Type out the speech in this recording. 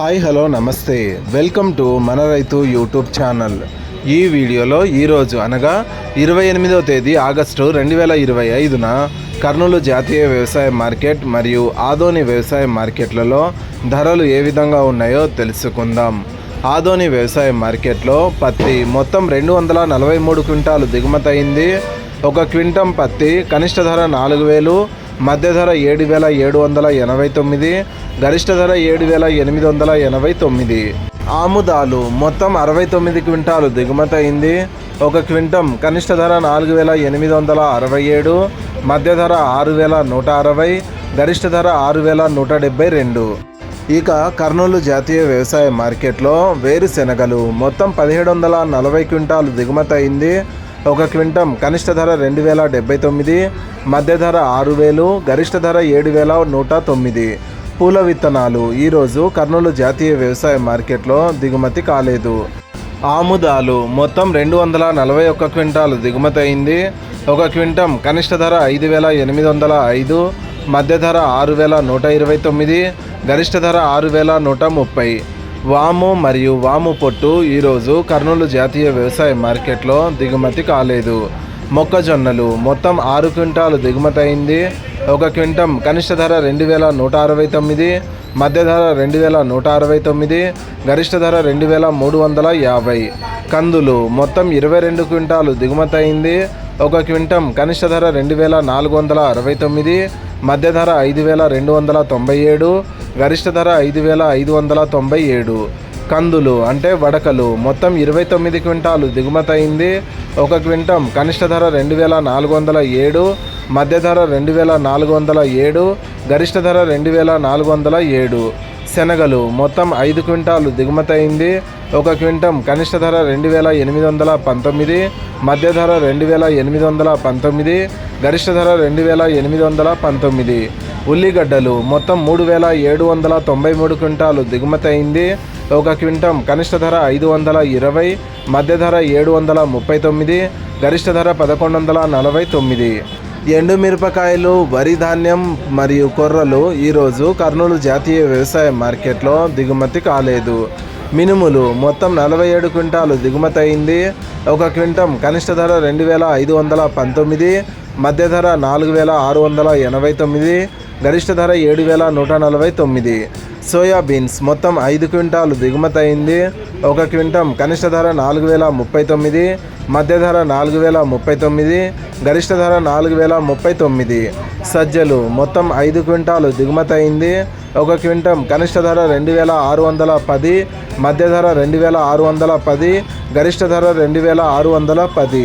Hi hello నమస్తే. Welcome to మన రైతు యూట్యూబ్ ఛానల్. ఈ వీడియోలో ఈరోజు అనగా ఇరవై ఎనిమిదవ తేదీ ఆగస్టు రెండు వేల ఇరవై ఐదున కర్నూలు జాతీయ వ్యవసాయ మార్కెట్ మరియు ఆదోని వ్యవసాయ మార్కెట్లలో ధరలు ఏ విధంగా ఉన్నాయో తెలుసుకుందాం. ఆదోని వ్యవసాయ మార్కెట్లో పత్తి మొత్తం రెండు వందల నలభై మూడు క్వింటాలు దిగుమతి అయింది ఒక క్వింటం పత్తి కనిష్ట ధర నాలుగు వేలు మధ్య ధర ఏడు వేల ఏడు వందల ఎనభై తొమ్మిది గరిష్ట ధర ఏడు వేల ఎనిమిది వందల ఎనభై తొమ్మిది. ఆముదాలు మొత్తం అరవై తొమ్మిది క్వింటాలు దిగుమతి అయింది. ఒక క్వింటం కనిష్ట ధర నాలుగు వేల ఎనిమిది వందల అరవై ఏడు మధ్య ధర ఆరు వేల నూట అరవై గరిష్ట ధర ఆరు వేల నూట డెబ్బై రెండు. ఇక కర్నూలు జాతీయ వ్యవసాయ మార్కెట్లో వేరుశెనగలు మొత్తం పదిహేడు వందల నలభై క్వింటాలు దిగుమతి అయింది. ఒక క్వింటం కనిష్ట ధర రెండు వేల డెబ్బై తొమ్మిది మధ్య ధర ఆరు వేలు గరిష్ట ధర ఏడు వేల నూట తొమ్మిది. పూల విత్తనాలు. ఈరోజు కర్నూలు జాతీయ వ్యవసాయ మార్కెట్లో దిగుమతి కాలేదు. ఆముదాలు. మొత్తం రెండు వందల నలభై ఒక్క క్వింటాలు దిగుమతి అయింది. ఒక క్వింటం కనిష్ట ధర ఐదు వేల ఎనిమిది వందల ఐదు మధ్య ధర ఆరు వేల నూట ఇరవై తొమ్మిది గరిష్ట ధర ఆరు వేల నూట ముప్పై. వాము మరియు వాము పొట్టు ఈరోజు కర్నూలు జాతీయ వ్యవసాయ మార్కెట్లో దిగుమతి కాలేదు. మొక్కజొన్నలు మొత్తం ఆరు క్వింటాలు దిగుమతి అయింది. ఒక క్వింటం కనిష్ట ధర రెండు వేల నూట అరవై తొమ్మిది మధ్య ధర రెండు వేల నూట అరవై తొమ్మిది గరిష్ట ధర రెండు వేల మూడు వందల యాభై. కందులు మొత్తం ఇరవై రెండు క్వింటాలు దిగుమతి అయింది. ఒక క్వింటం కనిష్ట ధర రెండు వేల నాలుగు వందల అరవై తొమ్మిది మధ్య ధర ఐదు వేల రెండు వందల తొంభై ఏడు గరిష్ట ధర ఐదు వేల ఐదు వందల తొంభై ఏడు. కందులు అంటే వడకలు. మొత్తం ఇరవై తొమ్మిది క్వింటాలు దిగుమతి అయింది ఒక క్వింటం కనిష్ట ధర రెండు వేల నాలుగు వందల ఏడు మధ్య ధర రెండు వేల నాలుగు వందల ఏడు గరిష్ట ధర రెండు వేల నాలుగు వందల ఏడు. శనగలు మొత్తం ఐదు క్వింటాలు దిగుమతి అయింది. ఒక క్వింటం కనిష్ట ధర రెండు వేల ఎనిమిది వందల పంతొమ్మిది మధ్య ధర రెండు వేల ఎనిమిది వందల పంతొమ్మిది గరిష్ట ధర రెండు వేల ఎనిమిది వందల పంతొమ్మిది. ఉల్లిగడ్డలు మొత్తం మూడు వేల ఏడు వందల తొంభై మూడు క్వింటాలు దిగుమతి అయింది. ఒక క్వింటం కనిష్ట ధర ఐదు వందల ఇరవై మధ్య ధర ఏడు వందల ముప్పై తొమ్మిది గరిష్ట ధర పదకొండు వందల నలభై తొమ్మిది. ఎండు మిరపకాయలు వరి ధాన్యం మరియు కొర్రలు ఈరోజు కర్నూలు జాతీయ వ్యవసాయ మార్కెట్లో దిగుమతి కాలేదు. మినుములు మొత్తం నలభై ఏడు క్వింటాలు దిగుమతి అయింది. ఒక క్వింటం కనిష్ట ధర రెండు వేల ఐదు వందల పంతొమ్మిది. మధ్య ధర నాలుగు వేల ఆరు వందల ఎనభై తొమ్మిది గరిష్ట ధర ఏడు వేల నూట నలభై తొమ్మిది. సోయాబీన్స్ మొత్తం ఐదు క్వింటాలు దిగుమతి అయింది ఒక క్వింటం కనిష్ట ధర నాలుగు వేల ముప్పై తొమ్మిది మధ్య ధర నాలుగు వేల ముప్పై తొమ్మిది గరిష్ట ధర నాలుగు వేల ముప్పై తొమ్మిది. సజ్జలు మొత్తం ఐదు క్వింటాలు దిగుమతి అయింది ఒక క్వింటం కనిష్ట ధర రెండు వేల ఆరు వందల పది మధ్య ధర రెండు వేల ఆరు వందల పది గరిష్ట ధర రెండు వేల ఆరు వందల పది.